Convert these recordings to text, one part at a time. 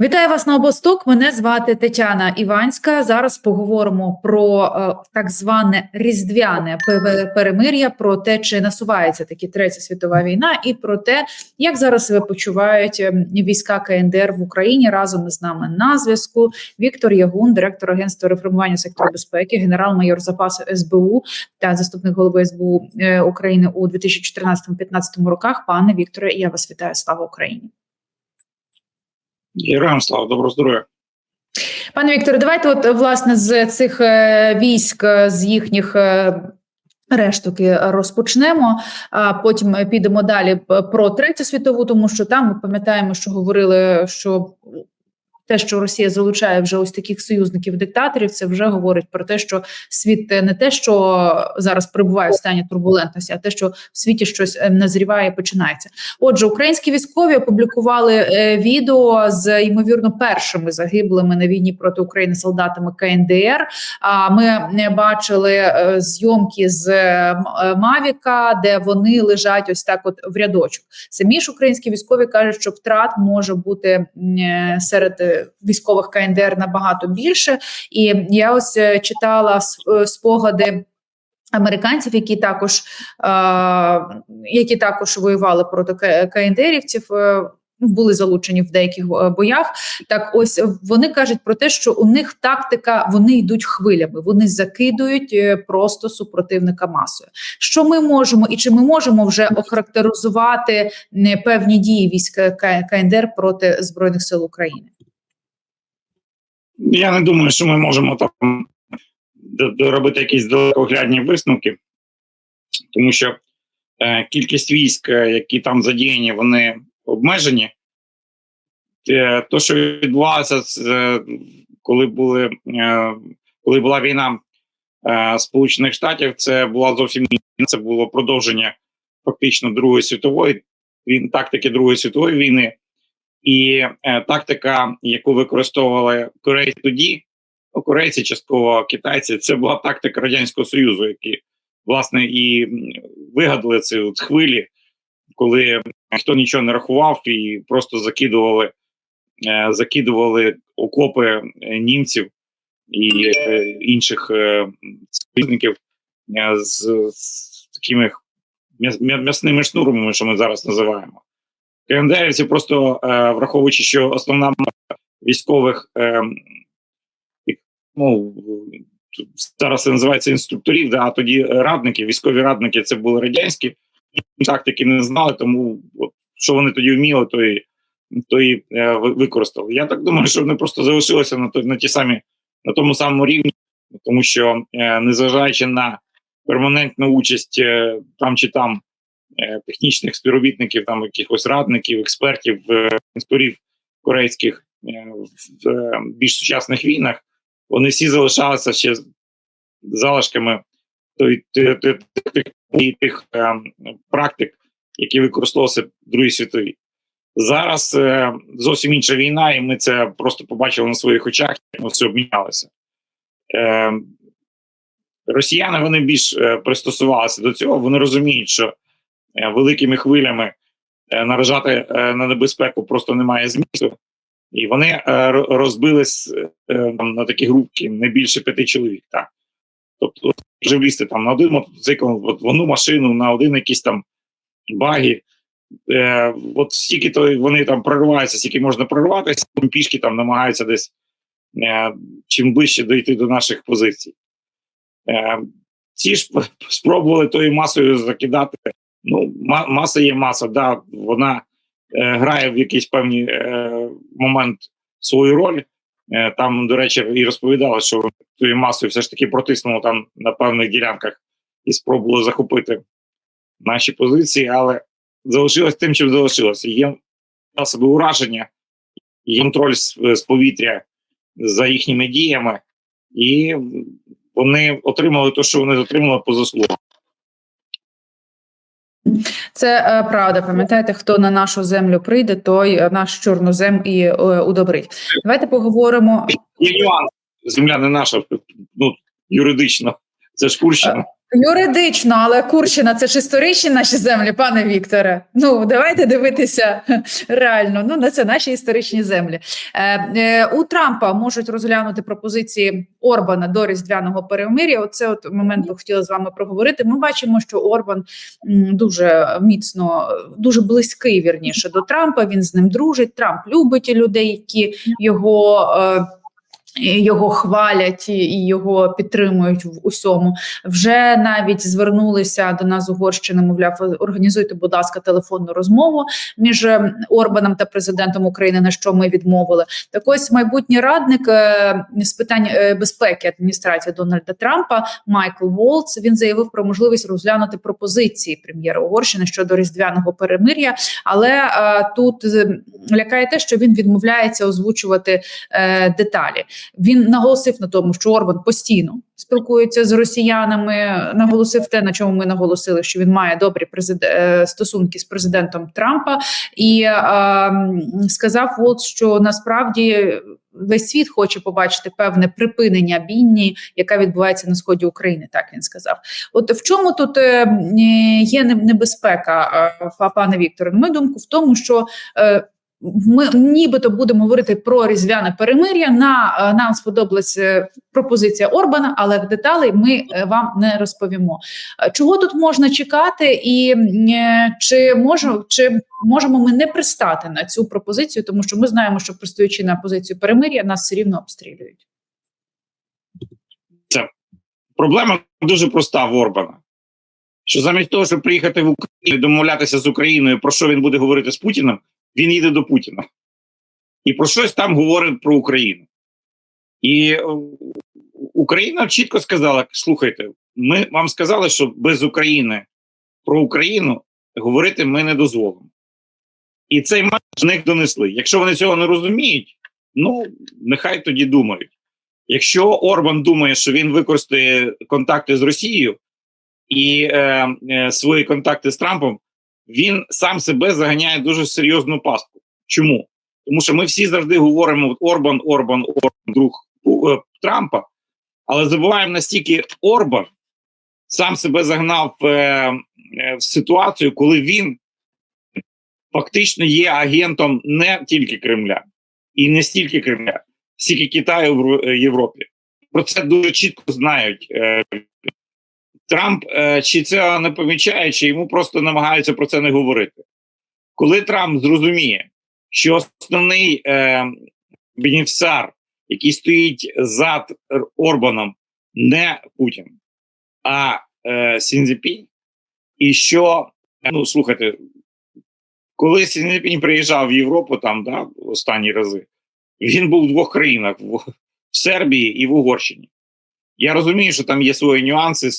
Вітаю вас на обосток. Мене звати Тетяна Іванська. Зараз поговоримо про е, так зване різдвяне пе- перемир'я, про те, чи насувається таки третя світова війна, і про те, як зараз себе почувають е, війська КНДР в Україні. Разом із нами на зв'язку Віктор Ягун, директор агентства реформування сектору безпеки, генерал-майор запасу СБУ та заступник голови СБУ е, України у 2014-2015 роках. Пане Вікторе, я вас вітаю. Слава Україні. Героям слава, доброго здоров'я. Пане Вікторе, давайте, от власне, з цих е, військ, е, з їхніх. рештоки розпочнемо, а потім підемо далі про третю світову, тому що там ми пам'ятаємо, що говорили, що те, що Росія залучає вже ось таких союзників-диктаторів, це вже говорить про те, що світ не те, що зараз перебуває в стані турбулентності, а те, що в світі щось е, назріває, і починається. Отже, українські військові опублікували е, відео з ймовірно першими загиблими на війні проти України солдатами КНДР. А ми е, бачили е, зйомки з Мавіка, де вони лежать ось так, от в рядочок. Самі ж українські військові кажуть, що втрат може бути серед військових КНДР набагато більше. І я ось е, читала е, спогади. Американців, які також е, які також воювали проти КНДРівців, е, були залучені в деяких боях. Так, ось вони кажуть про те, що у них тактика вони йдуть хвилями, вони закидують просто супротивника масою. Що ми можемо, і чи ми можемо вже охарактеризувати певні дії військ КНДР проти збройних сил України? Я не думаю, що ми можемо там доробити якісь далекоглядні висновки, тому що е, кількість військ, е, які там задіяні, вони обмежені. Е, то, що відбувалося, е, коли були е, коли була війна е, Сполучених Штатів, це була зовсім інша, це було продовження фактично Другої світової тактики Другої світової війни. І е, тактика, яку використовували корейці тоді, ну, корейці, частково китайці, це була тактика Радянського Союзу, які власне і вигадали ці от хвилі, коли ніхто нічого не рахував і просто закидували, е, закидували окопи е, німців і е, інших е, союзників е, з, з такими м'ясними шнурами, що ми зараз називаємо. КНДРівці просто е, враховуючи, що основна військових е, ну, зараз це називається інструкторів, да, а тоді радники, військові радники це були радянські, тактики не знали, тому от, що вони тоді вміли, то і, то і е, використали. Я так думаю, що вони просто залишилися на, то- на, ті самі, на тому самому рівні, тому що е, незважаючи на перманентну участь е, там чи там технічних співробітників, там якихось радників, експертів, е, інспекторів корейських е, в е, більш сучасних війнах, вони всі залишалися ще залишками тих, е, практик, які використовувалися в Другій світовій. Зараз е, зовсім інша війна, і ми це просто побачили на своїх очах, як ми все обмінялися. Е, росіяни вони більш е, пристосувалися до цього. Вони розуміють, що е, великими хвилями е, наражати е, на небезпеку просто немає змісту. І вони е, розбились е, на такі групки не більше п'яти чоловік. Так. Тобто, вже влізти там на один мотоцикл, от в одну машину, на один якийсь там багі. Е, от стільки то вони там прориваються, стільки можна прорватися, пішки там намагаються десь е, чим ближче дійти до наших позицій. Е, ці ж спробували тою масою закидати. Ну, маса є маса, да, вона е, грає в якийсь певний е, момент свою роль. Е, там, до речі, і розповідали, що тою масою все ж таки протиснуло там на певних ділянках і спробували захопити наші позиції, але залишилось тим, чим залишилося. Є засоби ураження, є контроль з, з повітря за їхніми діями, і вони отримали те, що вони отримали по заслугам. Це е, правда. Пам'ятаєте, хто на нашу землю прийде, той е, наш чорнозем і е, удобрить. Давайте поговоримо. Є нюанс. Земля не наша, ну юридично. Це ж Курщина. Юридично, але Курщина це ж історичні наші землі, пане Вікторе. Ну давайте дивитися реально. Ну на це наші історичні землі. Е, е, у Трампа можуть розглянути пропозиції Орбана до різдвяного перемир'я. Оце от момент хотіла з вами проговорити. Ми бачимо, що Орбан дуже міцно, дуже близький вірніше до Трампа. Він з ним дружить. Трамп любить людей, які його. Е, його хвалять і- його підтримують в усьому. Вже навіть звернулися до нас Угорщини. Мовляв, організуйте, будь ласка, телефонну розмову між е, Орбаном та президентом України. На що ми відмовили? Так ось майбутній радник е, з питань е, безпеки адміністрації Дональда Трампа Майкл Волц. Він заявив про можливість розглянути пропозиції прем'єра Угорщини щодо різдвяного перемир'я. Але е, тут е, лякає те, що він відмовляється озвучувати деталі. Він наголосив на тому, що Орбан постійно спілкується з росіянами. Наголосив те, на чому ми наголосили, що він має добрі е, стосунки з президентом Трампа, і е, сказав Волц, що насправді. Весь світ хоче побачити певне припинення бійні, яка відбувається на сході України. Так він сказав. От в чому тут е, є небезпека, е, пане Вікторе? Мою думку, в тому, що ми нібито будемо говорити про різдвяне перемир'я. На е, нам сподобалась е, пропозиція Орбана, але деталей ми е, вам не розповімо. Чого тут можна чекати, і чи можемо, чи можемо ми не пристати на цю пропозицію, тому що ми знаємо, що пристаючи на позицію перемир'я, нас все рівно обстрілюють. Проблема дуже проста в Орбана. Що замість того, щоб приїхати в Україну домовлятися з Україною, про що він буде говорити з Путіним, він їде до Путіна. І про щось там говорить про Україну. І е, Україна чітко сказала: слухайте, ми вам сказали, що без України про Україну говорити ми не дозволимо. І цей матч них донесли. Якщо вони цього не розуміють, ну нехай тоді думають. Якщо Орбан думає, що він використає контакти з Росією і е, е, свої контакти з Трампом, він сам себе заганяє дуже серйозну пастку. Чому? Тому що ми всі завжди говоримо Орбан, Орбан, Орбан, друг е, Трампа, але забуваємо настільки Орбан сам себе загнав е, е, в ситуацію, коли він фактично є агентом не тільки Кремля і не стільки Кремля, стільки Китаю в е, Європі. Про це дуже чітко знають. Трамп е, чи це не помічає, чи йому просто намагаються про це не говорити. Коли Трамп зрозуміє, що основний е, бенефіціар, який стоїть за Орбаном, не Путін, а е, Сінзіпінь, і що, ну слухайте, коли Сінзіпінь приїжджав в Європу там да, останні рази, він був в двох країнах: в Сербії і в Угорщині. Я розумію, що там є свої нюанси,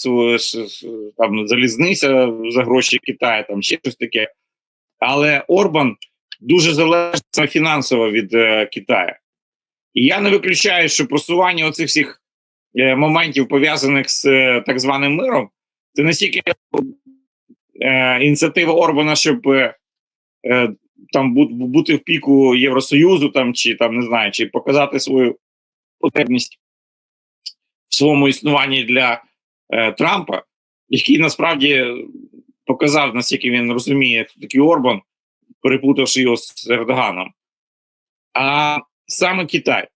там залізниця за гроші Китаю, там ще щось таке. Але Орбан дуже залежить фінансово від е, Китаю. І я не виключаю, що просування оцих всіх е, моментів, пов'язаних з е, так званим миром, це не стільки е, ініціатива Орбана, щоб е, е, там бути в піку Євросоюзу, там чи там не знаю, чи показати свою потребність в своєму існуванні для е, Трампа, який насправді показав, наскільки він розуміє, хто такий Орбан, переплутавши його з Ердоганом. А саме Китай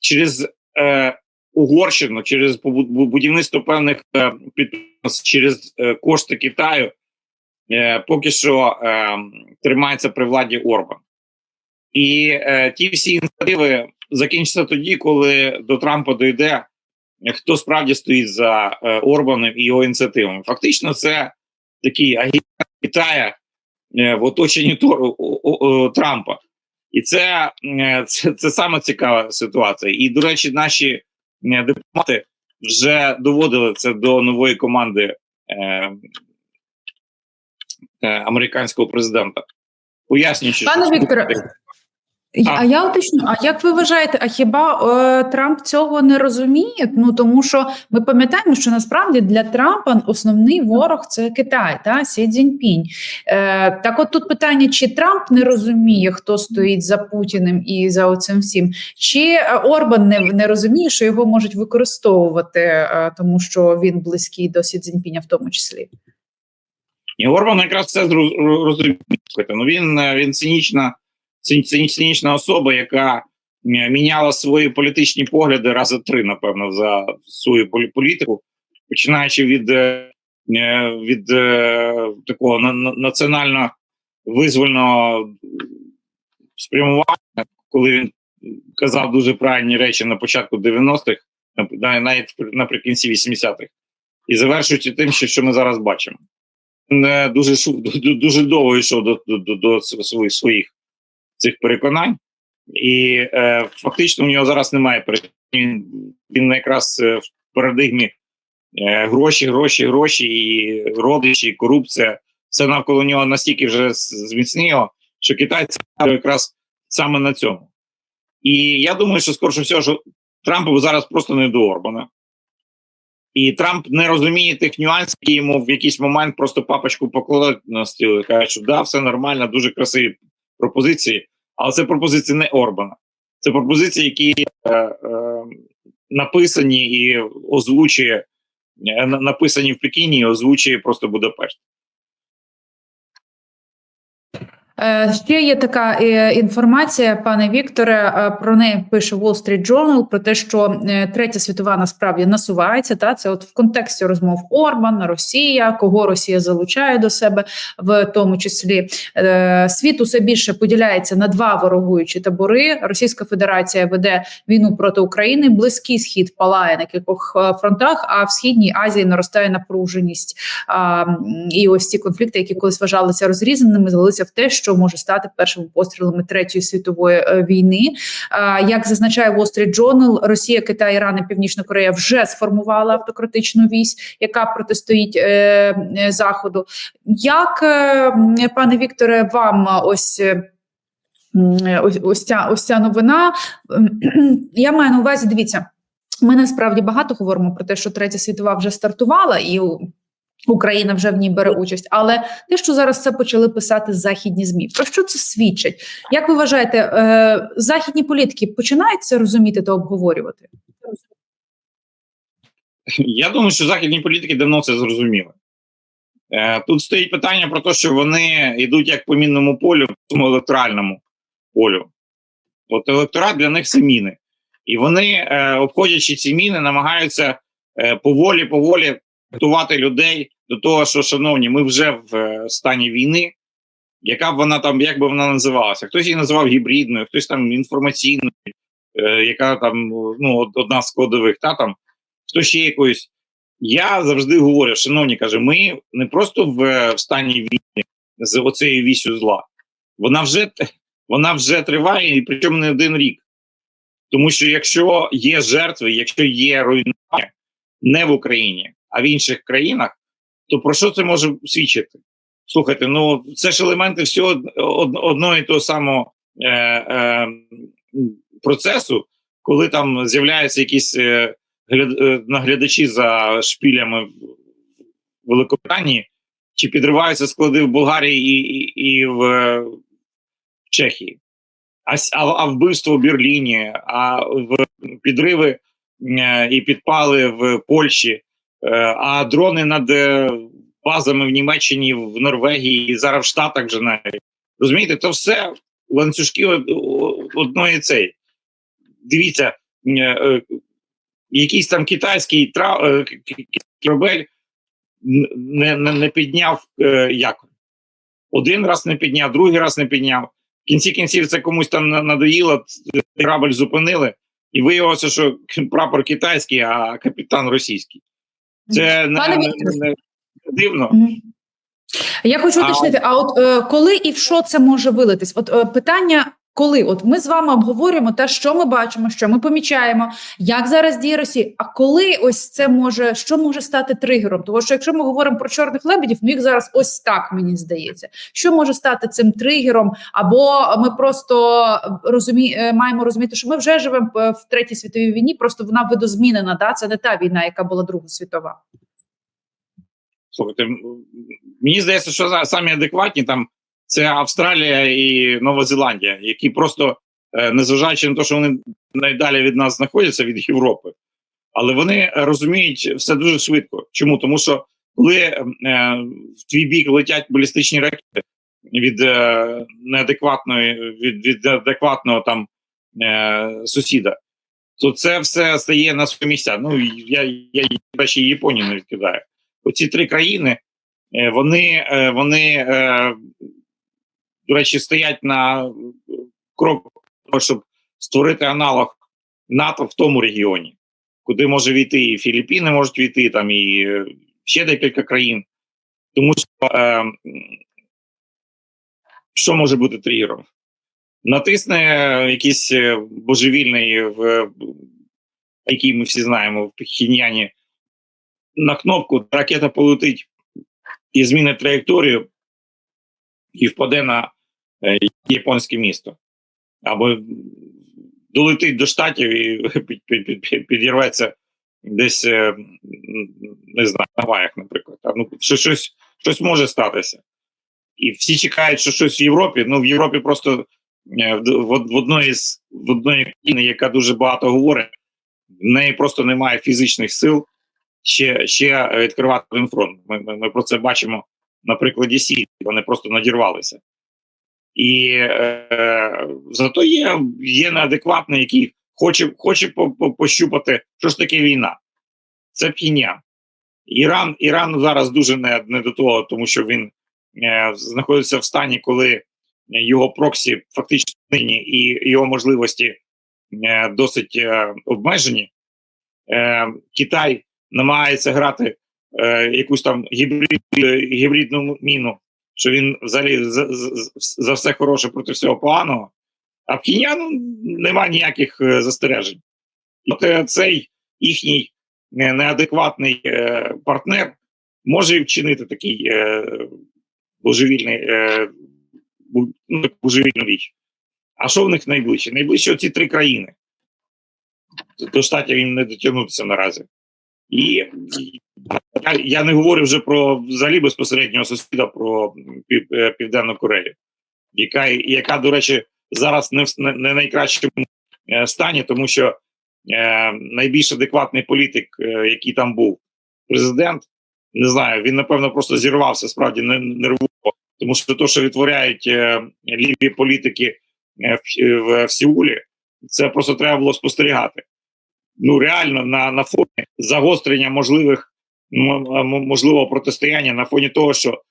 через е, Угорщину, через будівництво певних е, підприємств, через е, кошти Китаю, е, поки що е, тримається при владі Орбан. І е, ті всі ініціативи закінчаться тоді, коли до Трампа дойде, хто справді стоїть за е, Орбаном і його ініціативами. Фактично, це такий агент Китая е, в оточенні Тор- о- о- о, Трампа. І це, е, це, це саме цікава ситуація. І, до речі, наші е, дипломати вже доводили це до нової команди е, е, американського президента. Пояснюючи, Пане Вікторе, А я уточню, а як ви вважаєте, а хіба е, Трамп цього не розуміє? Ну тому що ми пам'ятаємо, що насправді для Трампа основний ворог це Китай та Сі Цзіньпінь. Е, так, от тут питання: чи Трамп не розуміє, хто стоїть за Путіним і за оцим всім, чи е, Орбан не, не розуміє, що його можуть використовувати, е, тому що він близький до Сі Цзіньпіня в тому числі. І Орбан якраз це розуміє. Ну він, е, він цинічна, цин- цин- цинічна особа, яка міняла свої політичні погляди рази три, напевно, за свою політику, починаючи від, е, е, від е, такого на- на- національно визвольного спрямування, коли він казав дуже правильні речі на початку 90-х, на- навіть наприкінці 80-х, і завершуючи тим, що, ми зараз бачимо. Не дуже дуже довго йшов до, до, до своїх, своїх цих переконань, і е, фактично у нього зараз немає. Він, він якраз е, в парадигмі е, гроші, гроші, гроші, і родичі, корупція. Все навколо нього настільки вже зміцніло, що китайці якраз саме на цьому. І я думаю, що скорше всього, що Трампу зараз просто не до Орбана. І Трамп не розуміє тих нюансів, які йому в якийсь момент просто папочку покладуть на стіл і кажуть, що да, все нормально, дуже красиві пропозиції, але це пропозиції не Орбана. Це пропозиції, які е, е, написані і озвучує, е, написані в Пекіні і озвучує просто Будапешт. Е, Ще є така е, інформація, пане Вікторе. е, Про неї пише Wall Street Journal, про те, що третя світова насправді насувається. Та це от в контексті розмов Орбан, Росія, кого Росія залучає до себе, в тому числі світ усе більше поділяється на два ворогуючі табори. Російська Федерація веде війну проти України. Близький схід палає на кількох фронтах. А в східній Азії наростає напруженість. І ось ці конфлікти, які колись вважалися розрізаними, злилися в те, що може стати першими пострілами третьої світової е, війни. Як зазначає Wall Street Journal, Росія, Китай, Іран і Північна Корея вже сформували автократичну вісь, яка протистоїть е, е, заходу. Як пане Вікторе, вам ось. Ось, ось ця ось ця новина. Я маю на увазі, дивіться, ми насправді багато говоримо про те, що третя світова вже стартувала, і Україна вже в ній бере участь. Але те, що зараз це почали писати західні змі, про що це свідчить? Як ви вважаєте, е, західні політики починають це розуміти та обговорювати? Я думаю, що західні політики давно це зрозуміли. Е, Тут стоїть питання про те, що вони йдуть як по мінному полю, по електоральному полю. От електорат для них це міни. І вони, е, обходячи ці міни, намагаються е, поволі-поволі готувати людей до того, що, шановні, ми вже в е, стані війни, яка б вона там, як би вона називалася? Хтось її називав гібридною, хтось там інформаційною, е, яка там ну, одна з кодових, та там хто ще якоюсь. Я завжди говорю, шановні, каже, ми не просто в, в стані війни з оцею вісю зла. Вона вже, вона вже триває, і причому не один рік. Тому що якщо є жертви, якщо є руйнування не в Україні, а в інших країнах, то про що це може свідчити? Слухайте, ну це ж елементи всього одного і того самого е, е, процесу, коли там з'являються якісь. Е, е, наглядачі за шпілями в Великобританії, чи підриваються склади в Болгарії і, і, і в, в Чехії, а, а, вбивство в Берліні, а в підриви е, і підпали в Польщі, а дрони над е, базами в Німеччині, в Норвегії і зараз в Штатах вже навіть. Розумієте, то все ланцюжки одної цей. Дивіться, е, е, якийсь там китайський е, корабель не, не, не підняв е, якорь. Один раз не підняв, другий раз не підняв. В кінці кінців це комусь там надоїло, корабль зупинили, і виявилося, що прапор китайський, а капітан російський. Це не, Пане не, не, не дивно. Я хочу уточнити, а от е, коли і в що це може вилитись? От е, питання Коли от ми з вами обговорюємо те, що ми бачимо, що ми помічаємо, як зараз діє Росія. А коли ось це може що може стати тригером? Тому що якщо ми говоримо про чорних лебедів, ну їх зараз ось так мені здається. Що може стати цим тригером? Або ми просто розумі... е, маємо розуміти, що ми вже живемо е, в третій світовій війні, просто вона видозмінена. Да, це не та війна, яка була Друга світова. Слухайте, мені здається, що самі адекватні там це Австралія і Нова Зеландія, які просто, е, незважаючи на те, що вони найдалі від нас знаходяться від Європи, але вони розуміють все дуже швидко. Чому? Тому що коли е, в твій бік летять балістичні ракети від е, неадекватної, від, від неадекватного там е, сусіда, то це все стає на свої місця. Ну я, я, я ще Японію не відкидаю. Оці три країни, е, вони, е, вони до речі, стоять на крок, того, щоб створити аналог НАТО в тому регіоні, куди може війти і Філіппіни, можуть війти, там і е, ще декілька країн. Тому що е, що може бути тригером? Натисне е, якийсь е, божевільний, в, який ми всі знаємо, в Пхіньяні, на кнопку, ракета полетить і змінить траєкторію і впаде на е, японське місто. Або долетить до штатів і під, під, під, під, підірветься десь, е, не знаю, на Гаваях, наприклад. Ну, що, щось, щось може статися. І всі чекають, що щось в Європі. Ну, в Європі просто е, в, в, одної з в одної країни, яка дуже багато говорить, в неї просто немає фізичних сил ще, ще відкривати один фронт. Ми, ми, ми про це бачимо на прикладі Сірії. Вони просто надірвалися. І е, зато є, є неадекватний, який хоче, хоче по, по, пощупати, що ж таке війна. Це п'яня. Іран, Іран зараз дуже не, не до того, тому що він е, знаходиться в стані, коли його проксі фактично нині і його можливості е, досить е, обмежені. Е, Китай намагається грати е, якусь там гібрид, гібридну міну, що він взагалі за, за, все хороше проти всього поганого, а в Кіньяну немає ніяких е, застережень. От цей їхній е, неадекватний е, партнер може вчинити такий божевільний ну, божевільну річ. А що в них найближче? Найближче оці три країни. До штатів їм не дотягнутися наразі. І, я, не говорю вже про взагалі безпосереднього сусіда про е, Південну Корею, яка, яка, до речі, зараз не в не, найкращому е, стані, тому що е, найбільш адекватний політик, е, який там був, президент, не знаю, він напевно просто зірвався справді не- нервово, тому що те, що відтворяють е, ліві політики е, в, в, в Сеулі, це просто треба було спостерігати ну реально на, на фоні загострення можливих можливого протистояння на фоні того, що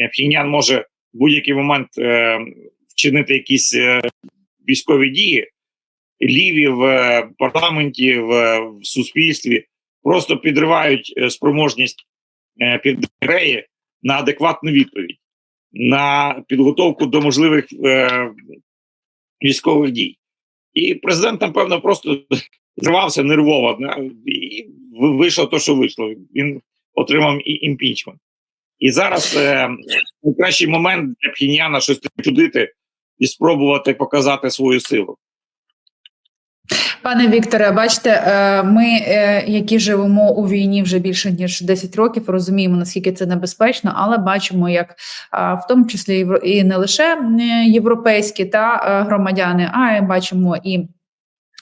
е, може в будь-який момент е, вчинити якісь е, військові дії, ліві в е, парламенті, в, в суспільстві просто підривають е, спроможність е, Південної на адекватну відповідь, на підготовку до можливих е, військових дій. І президент, напевно, просто зривався нервово і вийшло те, що вийшло. Він отримав і імпічмент. І зараз е, найкращий момент для Пхіньяна щось чудити і спробувати показати свою силу. Пане Вікторе, бачите, е, ми, е, які живемо у війні вже більше ніж 10 років, розуміємо наскільки це небезпечно, але бачимо, як в тому числі і не лише е, європейські та е, громадяни, а бачимо і.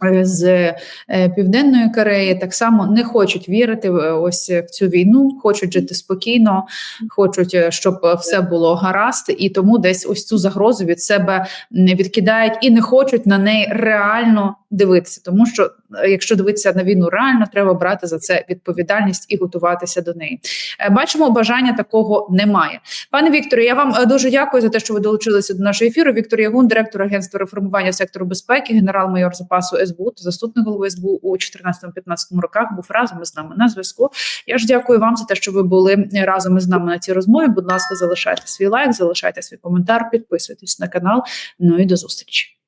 Е, З е, південної Кореї так само не хочуть вірити в- ось в цю війну, хочуть жити спокійно, хочуть, е, щоб все було гаразд, і тому десь ось цю загрозу від себе не відкидають і не хочуть на неї реально дивитися. Тому що е, якщо дивитися на війну реально, треба брати за це відповідальність і готуватися до неї. Е, Бачимо, бажання такого немає. Пане Вікторе, я вам е, дуже дякую за те, що ви долучилися до нашого ефіру. Віктор Ягун, директор агентства реформування сектору безпеки, генерал-майор запасу СБУ заступник голови СБУ у 14-15 роках. Був разом із нами на зв'язку. Я ж дякую вам за те, що ви були разом із нами на цій розмові. Будь ласка, залишайте свій лайк, залишайте свій коментар, підписуйтесь на канал. Ну і до зустрічі.